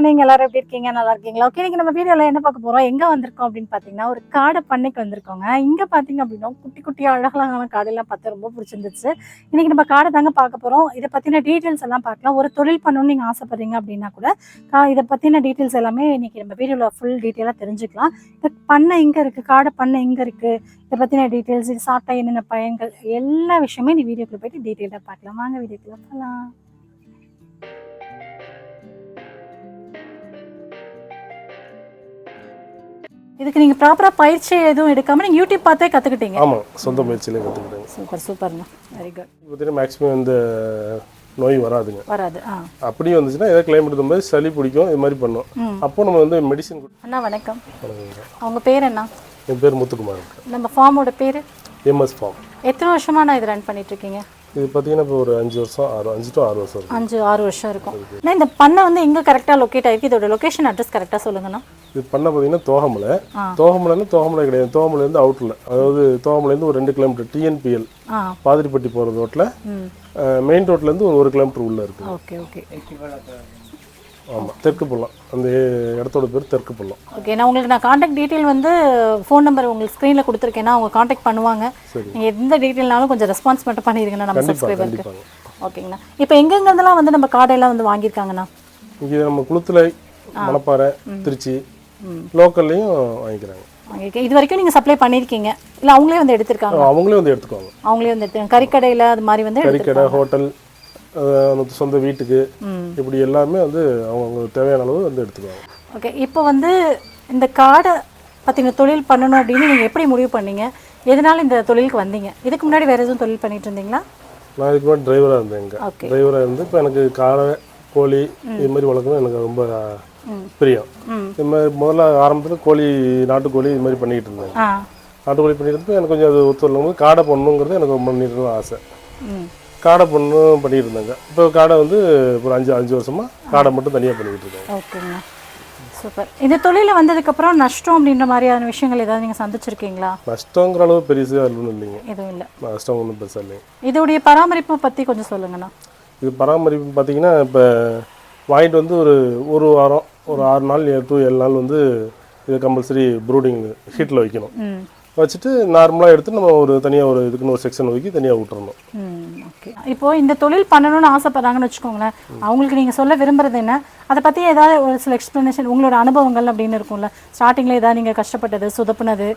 Morning எல்லாரும் எப்படி இருக்கீங்க? நல்லா இருக்கீங்களா? ஓகே இன்னைக்கு நம்ம வீடியோல என்ன பார்க்க போறோம்? எங்க வந்திருக்கோம் அப்படின்னு பாத்தீங்கன்னா ஒரு காடை பண்ணைக்கு வந்திருக்கோங்க. இங்க பாத்தீங்க அப்படின்னா குட்டி குட்டி அழகான காடெல்லாம் பார்த்து ரொம்ப பிடிச்சிருந்துச்சு. இன்னைக்கு நம்ம காடை தாங்க பார்க்க போறோம். இதை பத்தின டீட்டெயில்ஸ் எல்லாம் பார்க்கலாம். ஒரு தொழில் பண்ணணும்னு நீங்க ஆசைப்படுறீங்க அப்படின்னா கூட கா- இதை பத்தின டீட்டெயில்ஸ் எல்லாமே இன்னைக்கு நம்ம வீடியோல ஃபுல் டீட்டெயிலா தெரிஞ்சுக்கலாம். இந்த பண்ணை எங்க இருக்கு? காடை பண்ணை எங்க இருக்கு? இதை பத்தின டீட்டெயில்ஸ் இது சாப்பிட்டா என்னென்ன பயன்கள் எல்லா விஷயமே நீ வீடியோக்குள்ள போயிட்டு டீட்டெயிலாக பார்க்கலாம். வாங்க வீடியோக்குள்ள போகலாம் இதுக்கு நீங்க ப்ராப்பரா பயிற்சி எதுவும் எடுக்காம நீங்க யூடியூப் பார்த்தே கத்துக்கிட்டீங்க. ஆமாம் சொந்த முயற்சியிலே கற்றுக்கிட்டேங்க சூப்பர் சூப்பர்ண்ணா வெரி குட் பார்த்தீங்கன்னா மேக்ஸிமம் இந்த நோய் வராதுங்க. வராது ஆ. அப்படியே வந்துச்சுன்னா ஏதாவது கிளைமேட் மாதிரி சளி பிடிக்கும் இது மாதிரி பண்ணும். அப்போ நம்ம வந்து மெடிசன் அண்ணா வணக்கம். அவங்க பேர் என்ன? என் பேர் முத்துக்குமார். நம்ம ஃபார்மோட பேர்? எம்எஸ் ஃபார்ம் எத்தனை வருஷமா நான் இது ரன் பண்ணிட்டு இருக்கீங்க? இது பார்த்தீங்கன்னா இப்போ ஒரு அஞ்சு வருஷம் ஆறு அஞ்சு டு ஆறு வருஷம் அஞ்சு ஆறு வருஷம் இருக்கும். அண்ணா இந்த பண்ணை வந்து எங்க கரெக்டா லொக்கேட் ஆயிருக்கு? இதோட லொகேஷன் அட்ரஸ் கரெக்டா சொல்லுங்கண்ணா. இது பண்ண பார்த்தீங்கன்னா தோகமலை. தோகமலைன்னா தோகமலை கிடையாது. தோகமலைலேருந்து அவுட்டில் அதாவது தோகமலைலேருந்து ஒரு ரெண்டு கிலோமீட்டர் டிஎன்பிஎல் பாதிரிப்பட்டி போகிற ரோட்டில் மெயின் ரோட்லேருந்து ஒரு ஒரு கிலோமீட்டர் உள்ளே இருக்குது ஓகே ஓகே. ஆமாம் தெற்கு பள்ளம் அந்த இடத்தோட பேர் தெற்கு பள்ளம் ஓகே நான் உங்களுக்கு நான் காண்டாக்ட் டீட்டெயில் வந்து ஃபோன் நம்பர் உங்களுக்கு ஸ்க்ரீனில் கொடுத்துருக்கேன்னா அவங்க காண்டாக்ட் பண்ணுவாங்க. நீங்கள் எந்த டீட்டெயில்னாலும் கொஞ்சம் ரெஸ்பான்ஸ் மட்டும் பண்ணிடுங்கண்ணா. நம்ம சப்ஸ்கிரைபருக்கு ஓகேங்கண்ணா இப்போ எங்கெங்கேருந்துலாம் வந்து நம்ம கார்டெல்லாம் வந்து வாங்கியிருக்காங்கண்ணா? இங்கே நம்ம குளுத்துல மணப்பாறை திருச்சி லோக்கல்லையும் வாங்கிக்கிறாங்க. வாங்கியிருக்கேன். இது வரைக்கும் நீங்கள் சப்ளை பண்ணியிருக்கீங்க. இல்லை அவங்களே வந்து எடுத்திருக்காங்க அவங்களே வந்து எடுத்துக்குவாங்க. அவங்களே வந்து எடுத்து கறிக்கடையில் அது மாதிரி வந்து கறிக்கடை ஹோட்டல் சொந்த வீட்டுக்கு இப்படி எல்லாமே வந்து அவங்க தேவையான அளவு வந்து எடுத்துக்குவாங்க. ஓகே இப்போ வந்து இந்த காடை பற்றின தொழில் பண்ணணும் அப்படின்னு நீங்கள் எப்படி முடிவு பண்ணீங்க? எதனால இந்த தொழிலுக்கு வந்தீங்க? இதுக்கு முன்னாடி வேறு எதுவும் தொழில் பண்ணிட்டு இருந்தீங்களா? நான் இதுக்கு முன்னாடி டிரைவராக இருந்தேன் இங்கே. டிரைவராக இருந்து இப்போ எனக்கு காடை கோழி இது மாதிரி வளர்க்கணும் எனக்கு ரொம்ப. பிரியம். இது மாதிரி முதல்ல ஆரம்பத்தில் கோழி நாட்டுக்கோழி இது மாதிரி பண்ணிக்கிட்டு இருந்தேன். நாட்டுக்கோழி பண்ணிட்டு இருந்தப்ப எனக்கு கொஞ்சம் அது ஒத்து வரும்போது காடை பண்ணணுங்கிறது எனக்கு ரொம்ப நீட்டணும் ஆசை. காடை பண்ணணும் பண்ணிட்டு இருந்தாங்க இப்போ காடை வந்து ஒரு அஞ்சு அஞ்சு வருஷமா காடை மட்டும் தனியாக பண்ணிக்கிட்டு இருக்காங்க. ஓகேங்கண்ணா சூப்பர். இந்த தொழிலில் வந்ததுக்கப்புறம் நஷ்டம் அப்படின்ற மாதிரியான விஷயங்கள் ஏதாவது நீங்கள் சந்திச்சிருக்கீங்களா? நஷ்டங்கிற அளவு பெருசு ஒன்றும் இல்லைங்க. எதுவும் இல்லை. நஷ்டம் ஒன்றும் பெருசாக இல்லைங்க. இதோடைய பராமரிப்பை பற்றி கொஞ்சம் சொல்லுங்கண்ணா. இது பராமரிப்பு பார்த்தீங்கன்னா இப்போ வாங்கிட்டு வந்து ஒரு ஒரு வாரம் ஒரு ஆறு நாள் டூ ஏழு நாள் வந்து இது கம்பல்சரி ப்ரூடிங் ஹீட்டில் வைக்கணும். வச்சுட்டு நார்மலாக எடுத்து நம்ம ஒரு தனியாக ஒரு இதுக்குன்னு ஒரு செக்ஷன் ஒதுக்கி தனியாக விட்டுறணும். ஓகே இப்போ இந்த தொழில் பண்ணணும்னு ஆசைப்படுறாங்கன்னு வச்சுக்கோங்களேன் அவங்களுக்கு நீங்கள் சொல்ல விரும்புறது என்ன? அதை பற்றி ஏதாவது ஒரு சில எக்ஸ்ப்ளனேஷன் உங்களோட அனுபவங்கள் அப்படின்னு இருக்கும்ல. ஸ்டார்டிங்கில் ஏதாவது நீங்கள் கஷ்டப்பட்டது சொதப்புனது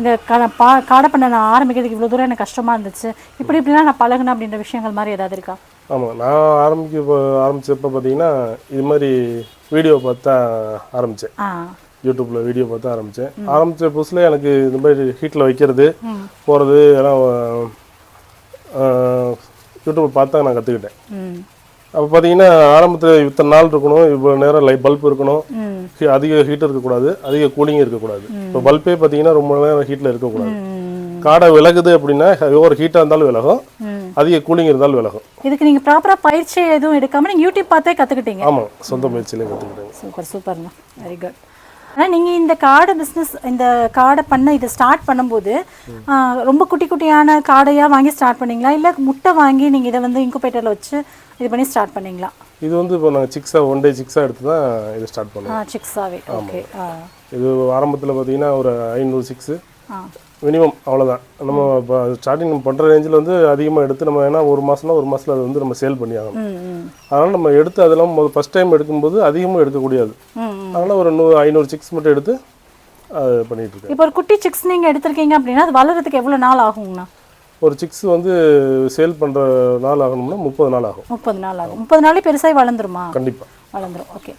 இந்த பா காடை பண்ண நான் ஆரம்பிக்கிறதுக்கு இவ்வளோ தூரம் எனக்கு கஷ்டமாக இருந்துச்சு. இப்படி இப்படிலாம் நான் பழகுனேன் அப்படின்ற விஷயங்கள் மாதிரி ஏதாவது இருக்கா? ஆமாம் நான் ஆரம்பிக்க இப்போ ஆரம்பிச்சப்ப பார்த்தீங்கன்னா இது மாதிரி வீடியோ பார்த்து தான் ஆரம்பித்தேன் யூடியூப்பில் வீடியோ பார்த்து ஆரம்பித்தேன் ஆரம்பித்த புதுசில் எனக்கு இந்த மாதிரி ஹீட்டில் வைக்கிறது போகிறது எல்லாம் யூடியூப்பை பார்த்து நான் கற்றுக்கிட்டேன் அப்போ பார்த்தீங்கன்னா ஆரம்பத்தில் இத்தனை நாள் இருக்கணும் இவ்வளோ நேரம் லை பல்ப் இருக்கணும். அதிக ஹீட் இருக்கக்கூடாது அதிக கூலிங் இருக்கக்கூடாது. இப்போ பல்பே பார்த்தீங்கன்னா ரொம்ப நேரம் ஹீட்டில் இருக்கக்கூடாது. காடை விலகுது அப்படின்னா ஒரு ஹீட்டாக இருந்தாலும் விலகும். அதிக கூலிங் இருந்தாலும் விலகும். இதுக்கு நீங்கள் ப்ராப்பராக பயிற்சி எதுவும் எடுக்காம நீங்கள் யூடியூப் பார்த்தே கற்றுக்கிட்டீங்க ஆமாம் சொந்த முயற்சியிலே கற்றுக்கிட்டேன் சூப்பர் சூப்பர்ண்ணா. வெரி குட் ஆனால் நீங்கள் இந்த காடை பிஸ்னஸ் இந்த காடை பண்ண இதை ஸ்டார்ட் பண்ணும்போது ரொம்ப குட்டி குட்டியான காடையாக வாங்கி ஸ்டார்ட் பண்ணீங்களா? இல்லை முட்டை வாங்கி நீங்கள் இதை வந்து இன்குபேட்டரில் வச்சு இது பண்ணி ஸ்டார்ட் பண்ணீங்களா? இது வந்து இப்போ நாங்கள் சிக்ஸாக ஒன் டே சிக்ஸாக எடுத்து தான் இது ஸ்டார்ட் பண்ணோம் ஆ சிக்ஸாவே. ஓகே. இது ஆரம்பத்தில் பார்த்தீங்கன்னா ஒரு ஐநூறு சிக்ஸு. மினிமம் அவ்வளோதான் நம்ம இப்போ ஸ்டார்டிங் நம்ம பண்ணுற ரேஞ்சில் வந்து அதிகமாக எடுத்து நம்ம ஏன்னா ஒரு மாதம்னா ஒரு மாதத்தில் அது வந்து நம்ம சேல் பண்ணி ஆகணும் அதனால் நம்ம எடுத்து அதெல்லாம் முதல் ஃபஸ்ட் டைம் எடுக்கும்போது அதிகமாக எடுக்கக்கூடாது. அதனால் ஒரு நூறு ஐநூறு சிக்ஸ் மட்டும் எடுத்து அது பண்ணிகிட்டு இருக்கேன். இப்போ ஒரு குட்டி சிக்ஸ் நீங்கள் எடுத்திருக்கீங்க அப்படின்னா அது வளர்கிறதுக்கு எவ்வளோ நாள் ஆகுங்கண்ணா? ஒரு சிக்ஸ் வந்து சேல் பண்ணுற நாள் ஆகணும்னா முப்பது நாள் ஆகும். முப்பது நாள் ஆகும். முப்பது நாளே பெருசாகி வளர்ந்துருமா? கண்டிப்பாக வளர்ந்துரும். ஓகே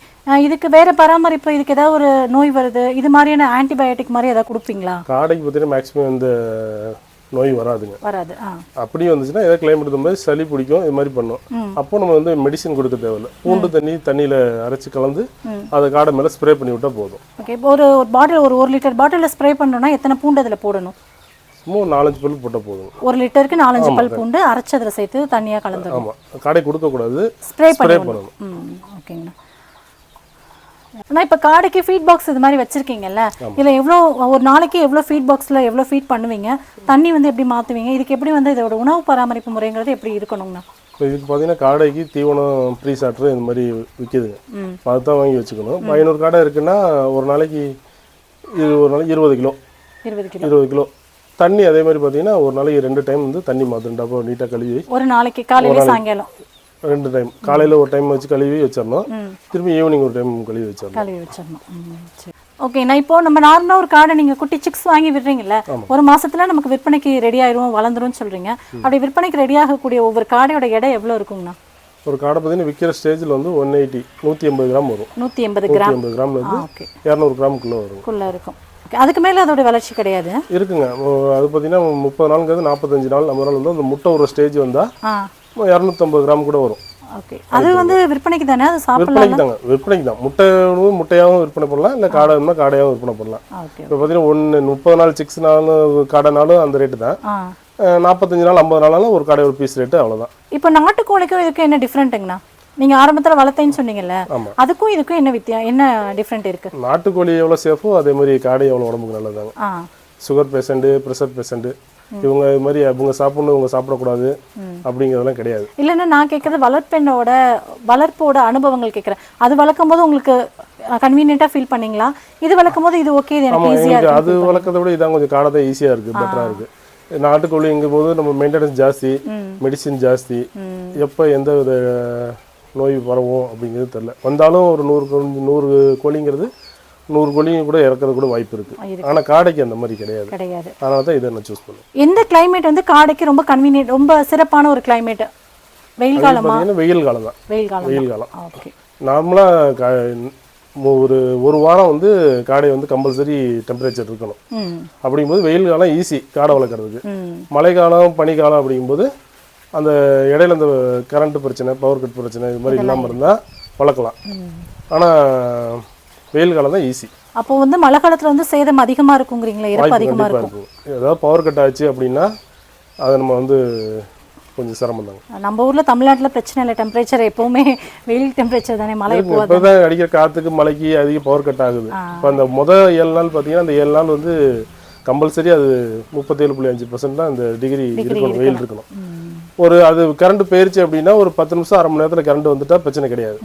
இதுக்கு வேற பராமரிப்பு இதுக்கு ஏதாவது ஒரு நோய் வருது இது மாதிரியான ஆன்டிபயோட்டிக் மாதிரி ஏதாவது கொடுப்பீங்களா? காடைக்கு பார்த்தீங்கன்னா மேக்ஸிமம் இந்த நோய் வராதுங்க. வராது அப்படியே வந்துச்சுன்னா ஏதாவது கிளைமேட் மாதிரி சளி பிடிக்கும் இது மாதிரி பண்ணும். அப்போ நம்ம வந்து மெடிசன் கொடுக்க தேவையில்ல. பூண்டு தண்ணி தண்ணியில் அரைச்சி கலந்து அதை காடை மேலே ஸ்ப்ரே பண்ணி விட்டால் போதும். ஓகே ஒரு ஒரு பாட்டில் ஒரு ஒரு லிட்டர் பாட்டிலில் ஸ்ப்ரே பண்ணணும்னா எத்தனை பூண்டு அதில் போடணும்? சும்மா நாலஞ்சு பல் போட்டால் போதும். ஒரு லிட்டருக்கு நாலஞ்சு பல் பூண்டு அரைச்சு அதில் சேர்த்து தண்ணியாக கலந்துடும் ஆமாம் காடை கொடுக்கக்கூடாது ஸ்ப்ரே ஸ்ப்ரே பண்ணி பண்ணணும். ம் ஓகேங்கண்ணா. ஆனால் இப்போ காடைக்கு ஃபீட் பாக்ஸ் இது மாதிரி வச்சிருக்கீங்கல்ல இதில் எவ்வளோ ஒரு நாளைக்கு எவ்வளோ ஃபீட் பாக்ஸில் எவ்வளோ ஃபீட் பண்ணுவீங்க? தண்ணி வந்து எப்படி மாற்றுவீங்க இதுக்கு எப்படி வந்து இதோட உணவு பராமரிப்பு முறைங்கிறது எப்படி இருக்கணுங்கண்ணா? இப்போ இதுக்கு பார்த்தீங்கன்னா காடைக்கு தீவனம் ப்ரீ சாட்ரு இந்த மாதிரி விற்கிதுங்க ம். அதுதான் வாங்கி வச்சுக்கணும். ஐநூறு காடை இருக்குன்னா ஒரு நாளைக்கு இது ஒரு நாளைக்கு இருபது கிலோ. இருபது கிலோ. இருபது கிலோ. தண்ணி அதே மாதிரி பார்த்தீங்கன்னா ஒரு நாளைக்கு ரெண்டு டைம் வந்து தண்ணி மாற்றணும் டப்பா நீட்டாக கழுவி. ஒரு நாளைக்கு காலையில சாயங்காலம். ரெண்டு டைம் காலையில் ஒரு டைம் வச்சு கழுவி வச்சிடணும். திரும்பி ஈவினிங் ஒரு டைம் கழுவி வச்சிடணும். கழுவி வச்சிடணும். ம், சரி. ஓகே நான் இப்போ நம்ம நார்மலாக ஒரு காடை நீங்கள் குட்டி சிக்ஸ் வாங்கி விடுறீங்கல்ல ஒரு மாசத்துல நமக்கு விற்பனைக்கு ரெடி ஆயிரும் வளர்ந்துரும்னு சொல்றீங்க. அப்படி விற்பனைக்கு ரெடி ஆகக்கூடிய ஒவ்வொரு காடையோட எடை எவ்வளோ இருக்குங்கண்ணா? ஒரு காடை பார்த்தீங்கன்னா விற்கிற ஸ்டேஜில் வந்து ஒன் எயிட்டி நூற்றி எண்பது கிராம் வரும். நூற்றி எண்பது கிராம். எண்பது கிராம்ல இருந்து இரநூறு கிராமுக்குள்ளே வரும். குள்ள இருக்கும். அதுக்கு மேலே அதோட வளர்ச்சி கிடையாது. இருக்குங்க. அது பார்த்தீங்கன்னா முப்பது நாளுங்கிறது நாற்பத்தஞ்சு நாள் ஐம்பது நாள் வந்து அந்த முட்டை ஒரு ஸ்டேஜ் வந்தால் இரநூத்தம்பது கிராம் கூட வரும். ஓகே. அது வந்து விற்பனைக்கு தானே? அது சாப்பிடலாம் விற்பனைக்கு தாங்க. விற்பனைக்கு தான். முட்டையும் முட்டையாகவும் விற்பனை பண்ணலாம். இல்லை காடைனா காடையாகவும் விற்பனை பண்ணலாம். இப்போ பார்த்தீங்கன்னா ஒன்று முப்பது நாள் சிக்ஸ் நாளும் காடைனாலும் அந்த ரேட்டு தான். நாற்பத்தஞ்சு நாள் ஐம்பது நாளாலும் ஒரு கடை ஒரு பீஸ் ரேட்டு அவ்வளோதான் இப்போ நாட்டுக்கோழிக்கும் இதுக்கும் என்ன டிஃப்ரெண்ட்டுங்கண்ணா நீங்க ஆரம்பத்துல வளர்த்தேன்னு சொன்னீங்கல்ல. அதுக்கும் இதுக்கும் என்ன வித்தியா என்ன டிஃப்ரெண்ட் இருக்கு? நாட்டுக்கோழி எவ்வளோ சேஃபோ அதே மாதிரி காடை எவ்வளோ உடம்புக்கு நல்லதாங்க சுகர் பேஷண்ட்டு ப்ரெஷர் பேஷண்ட்டு இவங்க இது மாதிரி அவங்க சாப்பிடணும் இவங்க சாப்பிடக்கூடாது அப்படிங்கிறதெல்லாம் கிடையாது. இல்லைன்னா நான் கேட்குறது வளர்ப்பெண்ணோட வளர்ப்போட அனுபவங்கள் கேட்குறேன். அது வளர்க்கும் போது உங்களுக்கு கன்வீனியண்ட்டாக ஃபீல் பண்ணீங்களா? இது வளர்க்கும் போது இது ஓகே இது எனக்கு ஈஸியாக இருக்கு அது வளர்க்கறத விட இதான் கொஞ்சம் காடை தான் ஈஸியாக இருக்குது பெட்டராக இருக்குது நாட்டுக்கோழிங்கும் போது நம்ம மெயின்டெனன்ஸ் ஜாஸ்தி மெடிசின் ஜாஸ்தி எப்போ எந்த வித நோய் பரவும் அப்படிங்கிறது தெரில வந்தாலும் ஒரு நூறு நூறு கோழிங்கிறது நூறு கோழிங்க கூட இறக்கிறது கூட வாய்ப்பு இருக்குது இருக்கு. ஆனால் காடைக்கு அந்த மாதிரி கிடையாது. கிடையாது. அதனால தான் இதை நான் சூஸ் பண்ணேன். எந்த climate வந்து காடைக்கு ரொம்ப கன்வீனியன்ட் ரொம்ப சிறப்பான ஒரு climate? வெயில் காலமா? வெயில் காலம் தான். வெயில் காலம்? வெயில் காலம். ஓகே நார்மலாக கா ஒரு ஒரு வாரம் வந்து காடை வந்து கம்பல்சரி டெம்பரேச்சர் இருக்கணும். அப்படிங்கும்போது வெயில் காலம் ஈஸி காடை வளர்க்குறதுக்கு. ம். மழைக்காலம் பனிக்காலம் அப்படிங்கும்போது அந்த இடையில இந்த கரண்ட் பிரச்சனை பவர் கட் பிரச்சனை இது மாதிரி இல்லாமல் இருந்தால் வளர்க்கலாம். ஆனால் வெயில் காலம் தான் ஈஸி அப்போ வந்து மழை காலத்துல வந்து சேதம் அதிகமா இருக்குங்கிறீங்களா இறப்பு அதிகமா இருக்கும். ஏதாவது பவர் கட் ஆச்சு அப்படின்னா அதை நம்ம வந்து கொஞ்சம் சிரமம் தாங்க. நம்ம ஊர்ல தமிழ்நாட்டுல பிரச்சனை இல்லை. டெம்பரேச்சர் எப்பவுமே வெயில் டெம்பரேச்சர் தானே மழை இப்போ தான் அடிக்கிற காற்றுக்கு மழைக்கு அதிக பவர் கட் ஆகுது. இப்போ அந்த மொதல் ஏழு நாள் பார்த்தீங்கன்னா அந்த ஏழு நாள் வந்து கம்பல்சரி அது முப்பத்தேழு புள்ளி அஞ்சு பர்சன்ட் தான் அந்த டிகிரி இருக்கணும் வெயில் இருக்கணும் ஒரு அது கரண்ட் போயிருச்சு அப்படின்னா ஒரு பத்து நிமிஷம் அரை மணி நேரத்தில் கரண்ட் வந்துட்டா பிரச்சனை கிடையாது.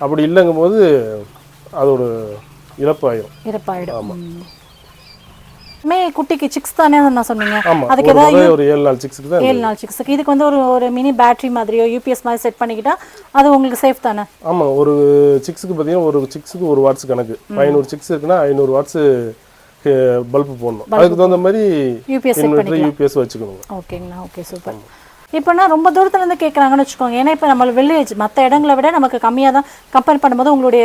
அப்படி இல்லைங்கும் போது அதோட இழப்பு ஆயிரும் இறப்பாயிடும் ம். மே குட்டிக்கு சிக்ஸ் தானே நான் சொன்னீங்க. ஆமா அதுக்கு ஏதாவது ஒரு ஏழு நாள் சிக்ஸுக்கு தான் ஏழு நாள் சிக்ஸுக்கு இதுக்கு வந்து ஒரு ஒரு மினி பேட்டரி மாதிரியோ யூபிஎஸ் மாதிரி செட் பண்ணிக்கிட்டா அது உங்களுக்கு சேஃப் தானே? ஆமாம் ஒரு சிக்ஸுக்கு பார்த்தீங்கன்னா ஒரு சிக்ஸுக்கு ஒரு வாட்ஸ் கணக்கு. ஐநூறு சிக்ஸ் இருக்குன்னா ஐநூறு வாட்ஸ் பல்பு போடணும். அதுக்கு தகுந்த மாதிரி யூபிஎஸ் செட் இன்வெர்டர் யூபிஎஸ் வச்சுக்கணும் ஓகேங்கண்ணா ஓகே சூப்பர். இப்போனா ரொம்ப தூரத்துல இருந்து கேட்குறாங்கன்னு வச்சுக்கோங்க. ஏன்னா இப்போ நம்ம வில்லேஜ் மற்ற இடங்களை விட நமக்கு கம்மியாக தான் கம்பேர் பண்ணும்போது உங்களுடைய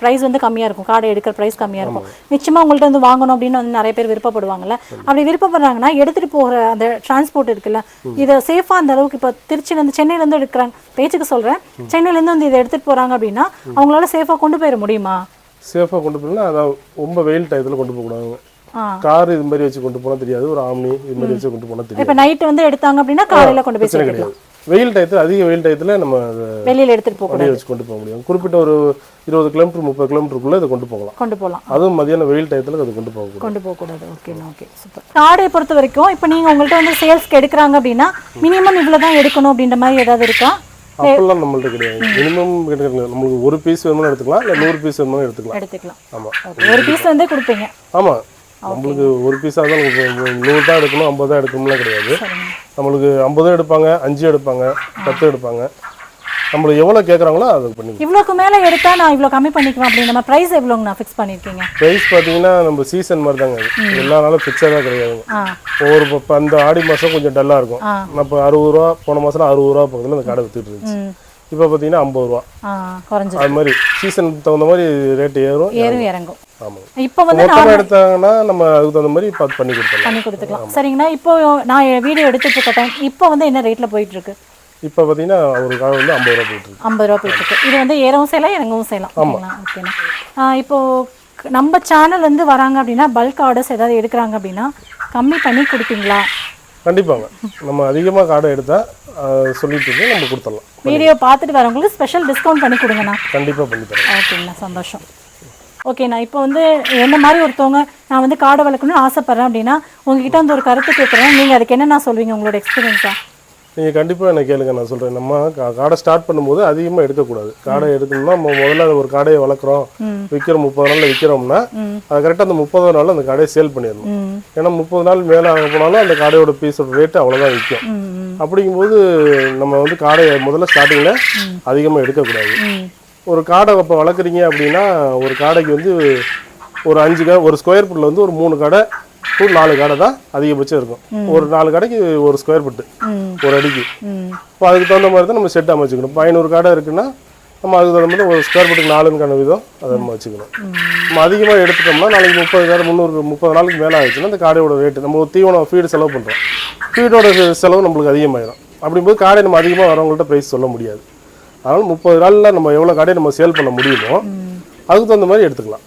ப்ரைஸ் வந்து கம்மியாக இருக்கும். காடை எடுக்கிற ப்ரைஸ் கம்மியாக இருக்கும். நிச்சயமாக உங்கள்ட்ட வந்து வாங்கணும் அப்படின்னு வந்து நிறைய பேர் விருப்பப்படுவாங்கல்ல. அப்படி விருப்பப்படுறாங்கன்னா எடுத்துகிட்டு போகிற அந்த டிரான்ஸ்போர்ட் இருக்குல்ல இதை சேஃபாக அந்த அளவுக்கு இப்போ திருச்சியிலேருந்து சென்னையிலேருந்து எடுக்கிறாங்க. பேச்சுக்கு சொல்கிறேன் சென்னையிலேருந்து வந்து இதை எடுத்துகிட்டு போகிறாங்க அப்படின்னா அவங்களால சேஃபாக கொண்டு போயிட முடியுமா? சேஃபாக கொண்டு போகலாம் அதான் ரொம்ப வெயில் டயத்தில் கொண்டு போகக்கூடாது. கார் இது மாதிரி வச்சு கொண்டு போனால் தெரியாது. ஒரு ஆம்னி இது மாதிரி வச்சு கொண்டு போனால் தெரியாது. இப்போ நைட்டு வந்து எடுத்தாங்க அப்படின்னா காலையில் கொண்டு போய் கிடையாது. வெயில் டயத்தில் அதிக வெயில் டயத்தில் நம்ம வெளியில் எடுத்துகிட்டு போக வச்சு கொண்டு போக முடியும். குறிப்பிட்ட ஒரு இருபது கிலோமீட்டர் முப்பது கிலோமீட்டருக்குள்ளே இதை கொண்டு போகலாம். கொண்டு போகலாம். அதுவும் மதியானம் வெயில் டயத்தில் அதை கொண்டு போகக்கூடாது. கொண்டு போகக்கூடாது ஓகேண்ணா ஓகே சூப்பர் காடையை பொறுத்த வரைக்கும் இப்போ நீங்கள் உங்கள்கிட்ட வந்து சேல்ஸ்க்கு எடுக்கிறாங்க அப்படின்னா மினிமம் இவ்வளோ தான் எடுக்கணும் அப்படின்ற மாதிரி ஏதாவது இருக்கா? அப்பெல்லாம் நம்மள்ட்ட கிடையாது. மினிமம் கிடையாது நம்மளுக்கு ஒரு பீஸ் வேணும்னு எடுத்துக்கலாம். இல்லை நூறு பீஸ் வேணும்னு எடுத்துக்கலாம். எடுத்துக்கலாம். ஆமாம் ஒரு பீஸ் வந்து கொடுப்பீங்க. ஆமாம் நம்மளுக்கு ஒரு பீஸாக தான் நூறு தான் எடுக்கணும் ஐம்பது தான் எடுக்கணும்லாம் கிடையாது. நம்மளுக்கு ஐம்பதும் எடுப்பாங்க அஞ்சு எடுப்பாங்க பத்து எடுப்பாங்க. நம்மளுக்கு எவ்வளோ கேட்குறாங்களோ அதை பண்ணி இவ்வளோக்கு மேலே எடுத்தா நான் இவ்வளோ கம்மி பண்ணிக்குவேன் அப்படின்ற மாதிரி ப்ரைஸ் எவ்வளோங்க நான் ஃபிக்ஸ் பண்ணியிருக்கீங்க ப்ரைஸ் பார்த்தீங்கன்னா நம்ம சீசன் மாதிரி தாங்க அது எல்லா நாளும் ஃபிக்ஸாக கிடையாதுங்க. ஒவ்வொரு இப்போ அந்த ஆடி மாதம் கொஞ்சம் டல்லாக இருக்கும். இப்போ அறுபது ரூபா போன மாதம் அறுபது ரூபா பக்கத்தில் அந்த கடை வித்துட்டு இருந்துச்சு. இப்போ பார்த்தீங்கன்னா ஐம்பது ரூபா. அது மாதிரி சீசனுக்கு தகுந்த மாதிரி ரேட் ஏறும் ஏறும் இறங்கும். ஆமாங்க. இப்போ வந்து மொத்தமாக எடுத்தாங்கன்னா நம்ம அதுக்கு தகுந்த மாதிரி பார்த்து பண்ணி கொடுத்துடலாம். பண்ணி கொடுத்துக்கலாம். சரிங்கண்ணா இப்போ நான் வீடியோ எடுத்துட்டு இருக்க டைம் இப்போ வந்து என்ன ரேட்டில் போயிட்டு இருக்கு? இப்போ பார்த்தீங்கன்னா ஒரு காலம் வந்து ஐம்பது ரூபா போயிட்டு இருக்கு. ஐம்பது ரூபா போயிட்டு இருக்கு. இது வந்து ஏறவும் செய்யலாம் இறங்கவும் செய்யலாம். ஓகேங்களா? ஓகேண்ணா இப்போ நம்ம சேனல் இருந்து வராங்க அப்படின்னா பல்க் ஆர்டர்ஸ் ஏதாவது எடுக்கிறாங்க அப்படின்னா கம்மி பண்ணி கொடுப்பீங்களா? கண்டிப்பாங்க. நம்ம அதிகமாக காடை எடுத்தால் சொல்லிட்டு நம்ம கொடுத்துடலாம். வீடியோ பார்த்துட்டு வரவங்களுக்கு ஸ்பெஷல் டிஸ்கவுண்ட் பண்ணி கொடுங்கண்ணா. கண்டிப்பாக பண்ணி தரேன். ஓகேங்கண்ணா சந்தோஷம். ஓகேண்ணா இப்போ வந்து என்ன மாதிரி ஒருத்தவங்க நான் வந்து காடை வளர்க்கணும்னு ஆசைப்பட்றேன் அப்படின்னா உங்ககிட்ட வந்து ஒரு கருத்து கேட்குறேன் நீங்கள் அதுக்கு என்னென்ன சொல்வீங்க உங்களோட எக்ஸ்பீரியன்ஸா நீங்கள் கண்டிப்பாக என்ன கேளுங்க நான் சொல்கிறேன் நம்ம காடை ஸ்டார்ட் பண்ணும்போது அதிகமாக எடுக்கக்கூடாது. காடை எடுக்கணும்னா நம்ம முதல்ல ஒரு காடையை வளர்க்குறோம். விற்கிறோம் முப்பது நாளில் விற்கிறோம்னா அது கரெக்டாக அந்த முப்பது நாள் அந்த காடையை சேல் பண்ணிடணும். ஏன்னா முப்பது நாள் மேலே ஆக போனாலும் அந்த காடையோட பீஸோட ரேட்டு அவ்வளோதான் விற்கும். அப்படிங்கும்போது நம்ம வந்து காடையை முதல்ல ஸ்டார்டிங்கில் அதிகமாக எடுக்கக்கூடாது. ஒரு காடை இப்போ வளர்க்குறீங்க அப்படின்னா ஒரு காடைக்கு வந்து ஒரு அஞ்சு கடை ஒரு ஸ்கொயர் ஃபுட்டில் வந்து ஒரு மூணு கடை டு நாலு கடை தான் அதிகபட்சம் இருக்கும். ஒரு நாலு கடைக்கு ஒரு ஸ்கொயர் ஃபுட்டு ஒரு அடிக்கு. இப்போ அதுக்கு தகுந்த மாதிரி தான் நம்ம செட் அமைச்சுக்கணும். இப்போ ஐநூறு கடை இருக்குன்னா நம்ம அதுக்கு தகுந்த மாதிரி ஒரு ஸ்கொயர் ஃபுட்டுக்கு நாலுக்கான விதம் அதை நம்ம வச்சுக்கணும். நம்ம அதிகமாக எடுத்துட்டோம்னா நாளைக்கு முப்பது கடை முந்நூறு முப்பது நாளுக்கு மேலே ஆயிடுச்சுன்னா அந்த காடையோட ரேட்டு நம்ம ஒரு தீவனம் ஃபீடு செலவு பண்ணுறோம் ஃபீடோட செலவு நம்மளுக்கு அதிகமாயிடும் அப்படிங்கும்போது காடை நம்ம அதிகமாக வரவங்கள்ட்ட ப்ரைஸ் சொல்ல முடியாது. அதனால் முப்பது நாளில் நம்ம எவ்வளோ காடையை நம்ம சேல் பண்ண முடியுமோ அதுக்கு தகுந்த மாதிரி எடுத்துக்கலாம்.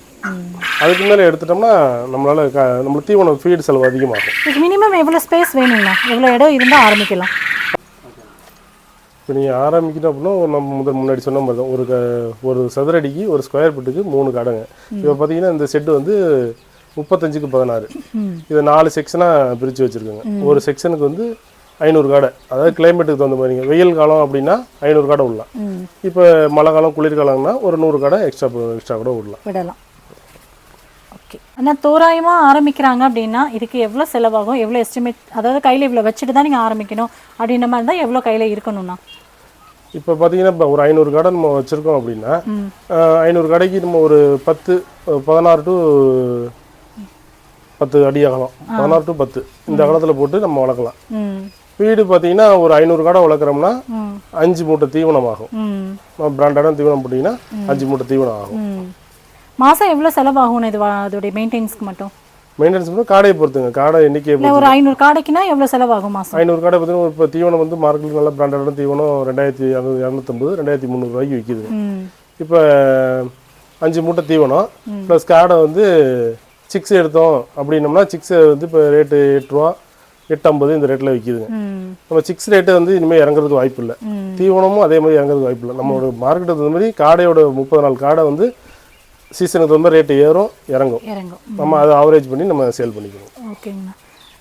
அதுக்கு மேலே எடுத்துட்டோம்னா நம்மளால் க நம்மளுக்கு தீவனம் ஃபீடு செலவு அதிகமாகும். இதுக்கு மினிமம் எவ்வளோ ஸ்பேஸ் வேணுங்கண்ணா எவ்வளோ இடம் இருந்தால் ஆரம்பிக்கலாம். இப்போ நீங்கள் ஆரம்பிக்கணும் அப்படின்னா நம்ம முதல் முன்னாடி சொன்ன மாதிரி தான். ஒரு க ஒரு சதுரடிக்கு ஒரு ஸ்கொயர் ஃபீட்டுக்கு மூணு கடைங்க. இப்போ பார்த்தீங்கன்னா இந்த செட்டு வந்து முப்பத்தஞ்சுக்கு பதினாறு. இதை நாலு செக்ஷனாக பிரித்து வச்சுருக்கோங்க. ஒரு செக்ஷனுக்கு வந்து ஐநூறு காடை. அதாவது கிளைமேட்டுக்கு தகுந்த மாதிரிங்க வெயில் காலம் அப்படின்னா ஐநூறு காடை விடலாம். இப்போ மழை காலம் குளிர்காலம்னா ஒரு நூறு காடை எக்ஸ்ட்ரா எக்ஸ்ட்ரா கூட விடலாம். விடலாம். ஆனால் தோராயமாக ஆரம்பிக்கிறாங்க அப்படின்னா இதுக்கு எவ்வளோ செலவாகும் எவ்வளோ எஸ்டிமேட் அதாவது கையில் இவ்வளோ வச்சுட்டு தான் நீங்கள் ஆரம்பிக்கணும் அப்படின்ற மாதிரி தான் எவ்வளோ கையில் இருக்கணும்ண்ணா இப்போ பார்த்தீங்கன்னா இப்போ ஒரு ஐநூறு கடை நம்ம வச்சுருக்கோம் அப்படின்னா ஐநூறு கடைக்கு நம்ம ஒரு பத்து பதினாறு டு பத்து அடி அகலம். பதினாறு டு பத்து. இந்த அகலத்தில் போட்டு நம்ம வளர்க்கலாம். வீடு பார்த்தீங்கன்னா ஒரு ஐநூறு கடை வளர்க்குறோம்னா அஞ்சு மூட்டை தீவனம் ஆகும் பிராண்டடான தீவனம் போட்டிங்கன்னா அஞ்சு மூட்டை தீவனம் ஆகும். மாதம் எவ்வளோ செலவாகும் இது அதோடைய மெயின்டெனன்ஸ்க்கு மட்டும்? மெயின்டெனன்ஸ் பண்ணி காடையை பொறுத்துங்க. காடை எண்ணிக்கை ஒரு ஐநூறு காடைக்குனா எவ்வளோ செலவாகும் மாதம் ஐநூறு கடை பார்த்தீங்கன்னா இப்போ தீவனம் வந்து மார்க்கெட்டில் நல்ல பிராண்டடான தீவனம் ரெண்டாயிரத்தி இரநூறு இரநூத்தம்பது ரெண்டாயிரத்தி முந்நூறுரூவாய்க்கு விற்கிது இப்போ அஞ்சு மூட்டை தீவனம் ப்ளஸ் காடை வந்து சிக்ஸ் எடுத்தோம் அப்படின்னம்னா சிக்ஸ் வந்து இப்போ ரேட்டு எட்டு ரூபா எட்டு ஐம்பது இந்த ரேட்டில் விற்கிதுங்க நம்ம சிக்ஸ் ரேட்டு வந்து இனிமேல் இறங்குறதுக்கு வாய்ப்பு இல்லை. தீவனமும் அதே மாதிரி இறங்குறதுக்கு வாய்ப்பு இல்லை. நம்மளோட தகுந்த மாதிரி காடையோட முப்பது நாள் காடை வந்து சீசனுக்கு மாதிரி ரேட்டு ஏறும் இறங்கும். இறங்கும். நம்ம அதை ஆவரேஜ் பண்ணி நம்ம சேல் பண்ணிக்கணும் ஓகேங்கண்ணா.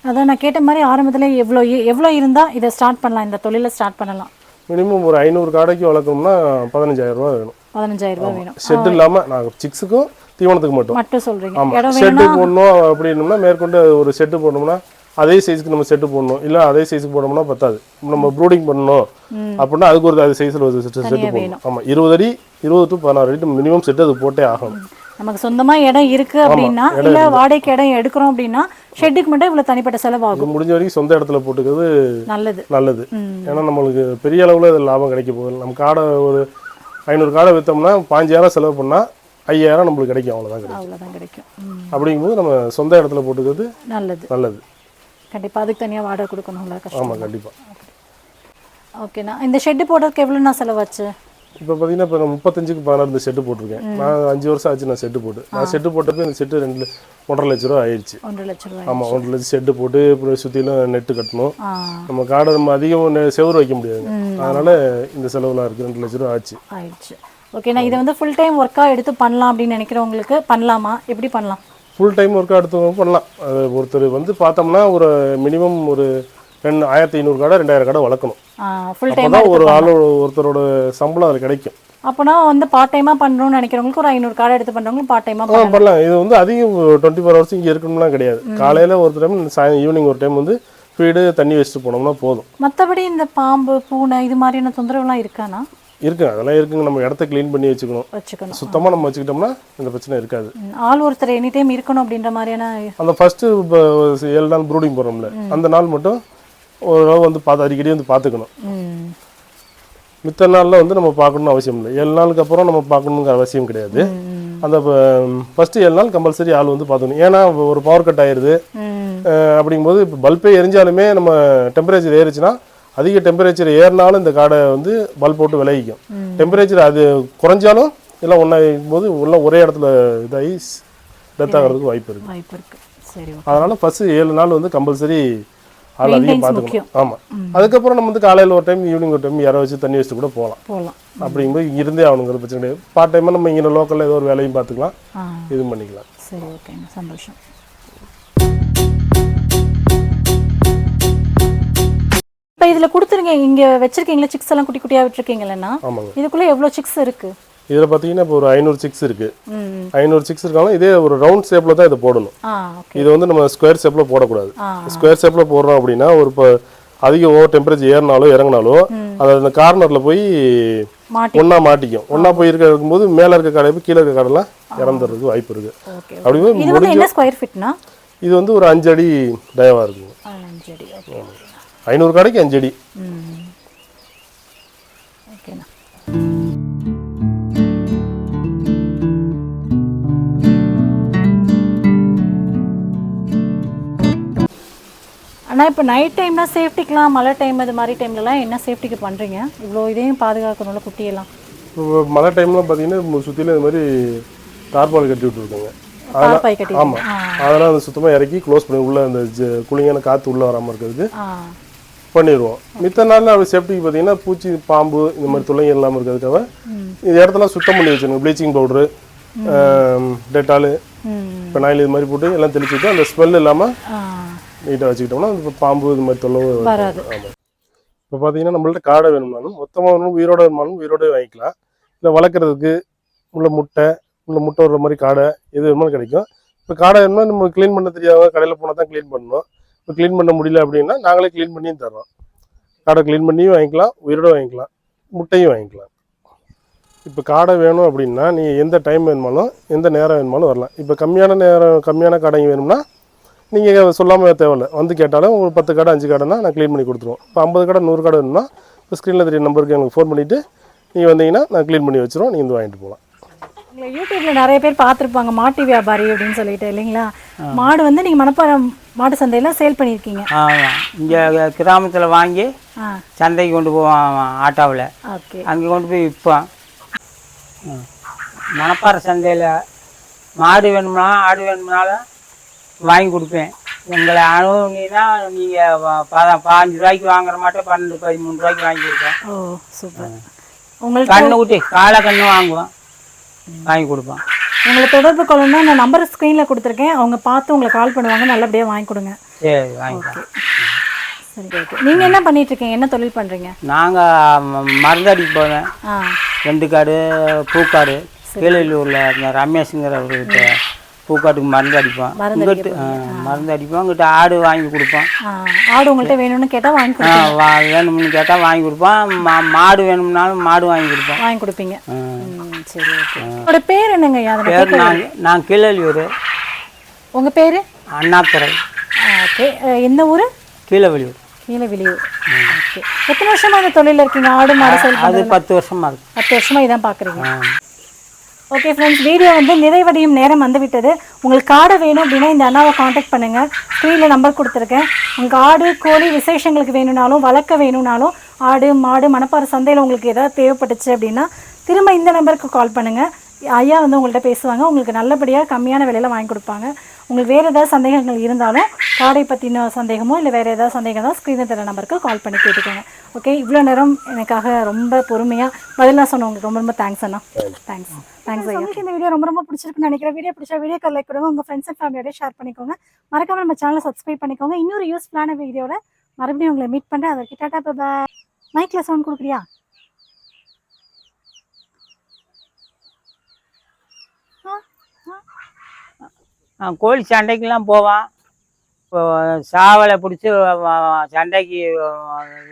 அதான் நான் கேட்ட மாதிரி ஆரம்பத்தில் எவ்வளோ எவ்வளோ இருந்தால் இதை ஸ்டார்ட் பண்ணலாம் இந்த தொழிலை ஸ்டார்ட் பண்ணலாம்? மினிமம் ஒரு ஐநூறு காடைக்கு வளர்க்கணும்னா பதினஞ்சாயிரம் ரூபா வேணும். பதினஞ்சாயிரம் ரூபாய் வேணும். ஷெட் இல்லாமல் நாங்கள் சிக்ஸுக்கும் தீவனத்துக்கு மட்டும். மட்டும் சொல்கிறீங்க ஆமாம் ஷெட்டு போடணும் அப்படின்னோம்னா மேற்கொண்டு ஒரு ஷெட்டு போடணும்னா அதே சைஸ்க்கு நம்ம செட்டு போடணும். இல்லை அதே சைஸ்க்கு போடணும்னா பத்தாது. நம்ம ப்ரூடிங் பண்ணணும். அப்படின்னா அதுக்கு ஒரு அது சைஸில் ஒரு செட்டு செட்டு போடணும். ஆமாம் இருபது அடி இருபது டு பதினாறு அடி மினிமம் செட்டு அது போட்டே ஆகணும். நமக்கு சொந்தமா இடம் இருக்கு அப்படின்னா இல்ல வாடகைக்கு இடம் எடுக்கிறோம் அப்படின்னா ஷெட்டுக்கு மட்டும் இவ்வளவு தனிப்பட்ட செலவாகும். முடிஞ்ச வரைக்கும் சொந்த இடத்துல போட்டுக்கிறது நல்லது. நல்லது. ஏன்னா நம்மளுக்கு பெரிய அளவில் இது லாபம் கிடைக்க போகுது. நம்ம காடை ஒரு ஐநூறு காடை விற்றோம்னா பாஞ்சாயிரம் செலவு பண்ணால் ஐயாயிரம் நம்மளுக்கு கிடைக்கும். அவ்வளோதான் கிடைக்கும். அவ்வளவுதான் கிடைக்கும். ம், அப்படிங்கும்போது நம்ம சொந்த இடத்துல போட்டுக்கிறது நல்லது. நல்லது. கண்டிப்பா. அதுக்கு தனியா வாடகை கொடுக்கணும்ல கஷ்டம் ஆமாம் கண்டிப்பாக ஓகேண்ணா இந்த ஷெட்டு போடுறதுக்கு எவ்வளோண்ணா செலவாச்சு? இப்போ பார்த்தீங்கன்னா இப்போ நான் முப்பத்தஞ்சுக்கு பதினாறு இந்த செட்டு போட்டிருக்கேன். நான் அஞ்சு வருஷம் ஆச்சு நான் செட்டு போட்டு. நான் செட்டு போட்டப்போ இந்த செட்டு ரெண்டு ஒன்றரை லட்ச ரூபா ஆயிடுச்சு ஆமாம் ஒன்றரை லட்சம் செட்டு போட்டு அப்புறம் சுற்றிலும் நெட்டு கட்டணும். நம்ம காடை நம்ம அதிகம் செவுரு வைக்க முடியாதுங்க. அதனால இந்த செலவுலாம் இருக்குது ரெண்டு லட்ச ரூபா ஆச்சு. ஆயிடுச்சு ஓகேண்ணா இதை வந்து ஃபுல் டைம் ஒர்க்காக எடுத்து பண்ணலாம் அப்படின்னு நினைக்கிறவங்களுக்கு பண்ணலாமா? எப்படி பண்ணலாம்? ஃபுல் டைம் ஒர்க் எடுத்தவங்க பண்ணலாம். அது ஒருத்தர் வந்து பார்த்தோம்னா ஒரு மினிமம் ஒரு ரெண்டு ஆயிரத்தி ஐநூறு கடை ரெண்டாயிரம் கடை வளர்க்கணும். ஃபுல் டைம் ஒரு ஆளோட ஒருத்தரோட சம்பளம் அதில் கிடைக்கும். அப்போனா வந்து பார்ட் டைமாக பண்ணுறோம்னு நினைக்கிறவங்களுக்கு ஒரு ஐநூறு கார்டு எடுத்து பண்ணுறவங்களும் பார்ட் டைமாக பண்ணலாம். இது வந்து அதிகம் டுவெண்ட்டி ஃபோர் ஹவர்ஸ் இங்கே இருக்கணும்லாம் கிடையாது. காலையில் ஒரு டைம் சாய் ஈவினிங் ஒரு டைம் வந்து ஃபீடு தண்ணி வச்சுட்டு போனோம்னா போதும். மற்றபடி இந்த பாம்பு பூனை இது மாதிரியான தொந்தரவுலாம் இருக்கானா இருக்குங்க அதெல்லாம் இருக்குங்க. நம்ம இடத்த க்ளீன் பண்ணி வச்சுக்கணும். வச்சுக்கணும். சுத்தமாக நம்ம வச்சுக்கிட்டோம்னா இந்த பிரச்சனை இருக்காது. ஆள் ஒருத்தர் எனி டைம் இருக்கணும் அப்படின்ற மாதிரியான அந்த ஃபஸ்ட்டு ஏழு நாள் ப்ரூடிங் போகிறோம்ல அந்த நாள் மட்டும் நாள் வந்து பார்த்து அடிக்கடி வந்து பார்த்துக்கணும் ம், மித்த நாளில் வந்து நம்ம பார்க்கணும்னு அவசியம் இல்லை. ஏழு நாளுக்கு அப்புறம் நம்ம பார்க்கணுங்கிற அவசியம் கிடையாது. அந்த ஃபஸ்ட்டு ஏழு நாள் கம்பல்சரி ஆள் வந்து பார்த்துக்கணும் ஏன்னா ஒரு பவர் கட் ஆயிடுது அப்படிங்கும்போது இப்போ பல்பே எரிஞ்சாலுமே நம்ம டெம்பரேச்சர் ஏறிச்சுன்னா அதிக டெம்பரேச்சர் ஏறினாலும் இந்த காடை வந்து பல்ப் போட்டு விளைவிக்கும். டெம்பரேச்சர் அது குறைஞ்சாலும் எல்லாம் ஒன்றா போது உள்ள ஒரே இடத்துல இதாகி டெத் ஆகிறதுக்கு வாய்ப்பு இருக்குது வாய்ப்பு இருக்கு. சரி ஓகே. அதனால் ஃபஸ்ட்டு ஏழு நாள் வந்து கம்பல்சரி ஆள் அதிகம் பார்த்துக்கணும். ஆமாம் அதுக்கப்புறம் நம்ம வந்து காலையில் ஒரு டைம் ஈவினிங் ஒரு டைம் யாரை வச்சு தண்ணி வச்சுட்டு கூட போகலாம். போகலாம். அப்படிங்கும்போது இங்க இருந்தே ஆகணுங்கிற பிரச்சனை கிடையாது. பார்ட் டைமாக நம்ம இங்கே லோக்கலில் ஏதோ ஒரு வேலையும் பார்த்துக்கலாம். இதுவும் பண்ணிக்கலாம். சரி ஓகேங்க. சந்தோஷம். இப்போ இதுல கொடுத்துருங்க இங்க வச்சிருக்கீங்களா சிக்ஸ் எல்லாம் குட்டி குட்டியா விட்டுருக்கீங்களா ஆமாங்க. இதுக்குள்ள எவ்வளவு சிக்ஸ் இருக்கு? இதில் பார்த்தீங்கன்னா இப்போ ஒரு ஐநூறு சிக்ஸ் இருக்குது ம் ஐநூறு சிக்ஸ் இருக்காலும் இதே ஒரு ரவுண்ட் ஷேப்பில் தான் இதை போடணும். இது வந்து நம்ம ஸ்கொயர் ஷேப்பில் போடக்கூடாது. ஸ்கொயர் ஷேப்பில் போடுறோம் அப்படின்னா ஒரு இப்போ அதிக ஓவர் டெம்பரேச்சர் ஏறினாலோ இறங்கினாலோ அது அந்த கார்னரில் போய் ஒன்றா மாட்டிக்கும். ஒன்றா போய் இருக்க இருக்கும்போது மேலே இருக்க கடை கீழே இருக்க கடைலாம் இறந்துறதுக்கு வாய்ப்பு இருக்குது ஓகே அப்படி இது வந்து என்ன ஸ்கொயர் ஃபீட்னா இது வந்து ஒரு அஞ்சு அடி தயவாக இருக்குங்க. அஞ்சடி ஐநூறு கடைக்கு அஞ்சு அடி. ம். ஓகேண்ணா. அண்ணா இப்போ நைட் டைம்னா சேஃப்டிக்கெலாம் மழை டைம் அது மாதிரி டைம்லலாம் என்ன சேஃப்டிக்கு பண்ணுறீங்க இவ்வளோ இதையும் பாதுகாக்கணும்ல குட்டியெல்லாம். மழை டைம்லாம் பார்த்தீங்கன்னா சுற்றிலும் இது மாதிரி தார்பால் கட்டி விட்டுருக்காங்க. ஆமாம் அதெல்லாம் அந்த சுத்தமாக இறக்கி க்ளோஸ் பண்ணி உள்ள அந்த குளிங்கான காற்று உள்ளே வராமல் இருக்கிறதுக்கு ஆ. பண்ணிடுவோம் மித்த நாளில் அப்படி சேஃப்டிக்கு பார்த்தீங்கன்னா பூச்சி பாம்பு இந்த மாதிரி தொல்லைங்க இல்லாமல் இருக்கிறதுக்காக இந்த இடத்தெல்லாம் சுத்தம் பண்ணி வச்சிருங்க. ப்ளீச்சிங் பவுட்ரு டெட்டாலு ம் பெனாயில் இது மாதிரி போட்டு எல்லாம் தெளிச்சுட்டு அந்த ஸ்மெல் இல்லாமல் நீட்டாக வச்சுக்கிட்டோம்னா அந்த பாம்பு இது மாதிரி தொல்லை வராது. ஆமாம் இப்போ பார்த்தீங்கன்னா நம்மள்ட்ட காடை வேணும்னாலும் மொத்தமாக வேணும் உயிரோட வேணுமாலும் உயிரோட வாங்கிக்கலாம். இல்லை வளர்க்குறதுக்கு உள்ள முட்டை உள்ள முட்டை வர்ற மாதிரி காடை எது வேணுமாலும் கிடைக்கும். இப்போ காடை வேணும்னா நம்ம க்ளீன் பண்ண தெரியாத கடையில் போனால் தான் க்ளீன் பண்ணணும் இப்போ க்ளீன் பண்ண முடியல அப்படின்னா நாங்களே க்ளீன் பண்ணியும் தர்றோம். காடை க்ளீன் பண்ணியும் வாங்கிக்கலாம் உயிரோட வாங்கிக்கலாம் முட்டையும் வாங்கிக்கலாம். இப்போ காடை வேணும் அப்படின்னா நீங்கள் எந்த டைம் வேணுமாலும் எந்த நேரம் வேணுமாலும் வரலாம். இப்போ கம்மியான நேரம் கம்மியான கடைங்க வேணும்னா நீங்கள் சொல்லாமல் தேவையில்லை. வந்து கேட்டாலும் ஒரு பத்து கடை அஞ்சு கடைனா நான் க்ளீன் பண்ணி கொடுத்துருவோம். இப்போ ஐம்பது கடை நூறு கடை வேணும்னா இப்போ ஸ்க்ரீனில் தெரிய நம்பருக்கு எனக்கு ஃபோன் பண்ணிவிட்டு நீங்கள் வந்தீங்கன்னா நான் க்ளீன் பண்ணி வச்சுருவோம் நீங்கள் வந்து வாங்கிட்டு போகலாம். உங்களை யூடியூப்ல நிறைய பேர் பார்த்துருப்பாங்க மாட்டு வியாபாரி அப்படின்னு சொல்லிட்டு இல்லைங்களா? மாடு வந்து நீங்க மணப்பாறை மாட்டு சந்தையில சேல் பண்ணியிருக்கீங்க. ஆமாம் இங்கே கிராமத்தில் வாங்கி சந்தைக்கு கொண்டு போவான் ஆட்டோவில். ஓகே. அங்கே கொண்டு போய் விற்பான். மணப்பாறை சந்தையில் மாடு வேணும்னா ஆடு வேணும்னாலும் வாங்கி கொடுப்பேன். எங்களை அனுபவம்னா நீங்கள் பாஞ்சு ரூபாய்க்கு வாங்குற மாட்டோம் பன்னெண்டு பதிமூணு ரூபாய்க்கு வாங்கி கொடுப்பேன் ஓ சூப்பர். உங்களுக்கு கண்ணு குட்டி காளை கண்ணு வாங்குவோம். வாங்கி கொடுப்போம். உங்களை தொடர்பு கொள்ளணும்னா நான் நம்பர் ஸ்க்ரீனில் கொடுத்துருக்கேன். அவங்க பார்த்து உங்களை கால் பண்ணுவாங்க. நல்லபடியாக வாங்கி கொடுங்க. சரி வாங்கிக்கலாம் சரி ஓகே நீங்கள் என்ன பண்ணிட்டு இருக்கீங்க? என்ன தொழில் பண்ணுறீங்க நாங்கள் மருந்தடிக்கு போவேன். ஆ. ரெண்டு காடு பூக்காடு. கீழூரில் இந்த ரமேஷுங்கிறவர்கிட்ட பூக்காட்டுக்கு மருந்து அடிப்போம். மருந்து இங்கிட்டு மருந்து அடிப்போம். இங்கிட்ட ஆடு வாங்கி கொடுப்போம். ஆடு உங்கள்கிட்ட வேணும்னு கேட்டால் வாங்கி ஆ, கொடு வா வேணும்னு கேட்டால் வாங்கி கொடுப்போம். மாடு வேணும்னாலும் மாடு வாங்கி கொடுப்போம். வாங்கி கொடுப்பீங்க. சரி ஓகே. பேர் என்னங்க? பேர் நான் நான் கீழவெளியூர் உங்கள் பேர்? அண்ணாத்துறை ஓகே. எந்த ஊர்? கீழவெளியூர். கீழே வெளியூர் ஓகே. எத்தனை வருஷமா இந்த தொழிலில் இருக்கீங்க? ஆடு மாடு சேல் அது பத்து வருஷமா இருக்கு. பத்து வருஷமா இதான் பார்க்குறீங்க. ஓகே ஃப்ரெண்ட்ஸ் வீடியோ வந்து நிறைவடையும் நேரம் வந்து விட்டது உங்களுக்கு காடை வேணும் அப்படின்னா இந்த அண்ணாவை காண்டாக்ட் பண்ணுங்க. ஸ்க்ரீனில் நம்பர் கொடுத்துருக்கேன். உங்களுக்கு ஆடு கோழி விசேஷங்களுக்கு வேணும்னாலும் வளர்க்க வேணும்னாலும் ஆடு மாடு மணப்பாறை சந்தையில் உங்களுக்கு ஏதாவது தேவைப்பட்டுச்சு அப்படின்னா திரும்ப இந்த நம்பருக்கு கால் பண்ணுங்க. ஐயா வந்து உங்கள்கிட்ட பேசுவாங்க. உங்களுக்கு நல்லபடியாக கம்மியான விலையில் வாங்கி கொடுப்பாங்க. உங்களுக்கு வேறு ஏதாவது சந்தேகங்கள் இருந்தாலும் காடை பற்றின சந்தேகமோ இல்லை வேறு ஏதாவது சந்தேகம் தான் ஸ்க்ரீனில் தர நம்பருக்கு கால் பண்ணி கேட்டுக்கோங்க. ஓகே இவ்வளோ நேரம் எனக்காக ரொம்ப பொறுமையாக பதிலாக சொன்னவங்களுக்கு ரொம்ப ரொம்ப தேங்க்ஸ் அண்ணா. தேங்க்ஸ் தேங்க்ஸ் ஐயா. உங்களுக்கு இந்த வீடியோ ரொம்ப ரொம்ப பிடிச்சிருக்குன்னு நினைக்கிறேன். வீடியோ பிடிச்சா வீடியோ கால் லைக் கொடுங்க உங்கள் ஃப்ரெண்ட்ஸ் அண்ட் ஃபேமிலியோட ஷேர் பண்ணிக்கோங்க. மறக்காம நம்ம சேனலை சப்ஸ்கிரைப் பண்ணிக்கோங்க. இன்னொரு யூஸ்ஃபுல்லான வீடியோவில் மறுபடியும் உங்களை மீட் பண்ணுறேன் அதற்கு டாட்டா பாய் மைக்கில் சவுண்ட் கொடுக்குறியா? கோழி சண்டைக்கெல்லாம் போவான். இப்போ சாவலை பிடிச்சி சண்டைக்கு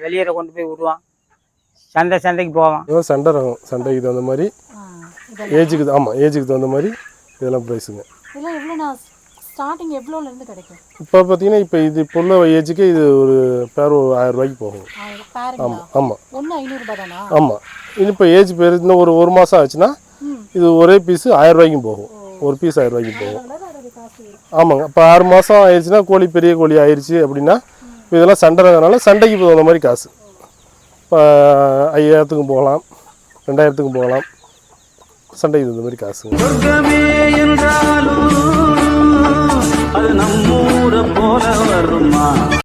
வெளியே கொண்டு போய் விடுவான். சந்தை சந்தைக்கு போவான். இதெல்லாம் சண்டை ரகம். சண்டைக்கு தகுந்த மாதிரி ஏஜுக்கு ஆமாம் ஏஜுக்கு தகுந்த மாதிரி இதெல்லாம் ப்ரைஸுங்க இதெல்லாம் எவ்வளோ நான் ஸ்டார்டிங் எவ்வளோலேருந்து கிடைக்கும்? இப்போ பார்த்தீங்கன்னா இப்போ இது இப்போ உள்ள ஏஜுக்கு இது ஒரு பேர் ஒரு ஆயிரம் ரூபாய்க்கு போகும். ஆமாம் ஆமாம் ஒன்று ஐநூறுரூபா தானா? ஆமாம் இது இப்போ ஏஜ் பேர் இன்னும் ஒரு ஒரு மாதம் ஆச்சுன்னா. இது ஒரே பீஸு ஆயிரம் ரூபாய்க்கும் போகும். ஒரு பீஸ் ஆயிரம் போகும். ஆமாங்க. இப்போ ஆறு மாதம் ஆயிடுச்சுன்னா கோழி பெரிய கோழி ஆயிடுச்சு அப்படின்னா இப்ப இதெல்லாம் சண்டைறதுனால சண்டைக்கு தகுந்த மாதிரி காசு. இப்போ ஐயாயிரத்துக்கும் போகலாம் ரெண்டாயிரத்துக்கும் போகலாம். சண்டைக்கு தகுந்த மாதிரி காசுங்க. அது நம்ம ஊரை போல வருமா?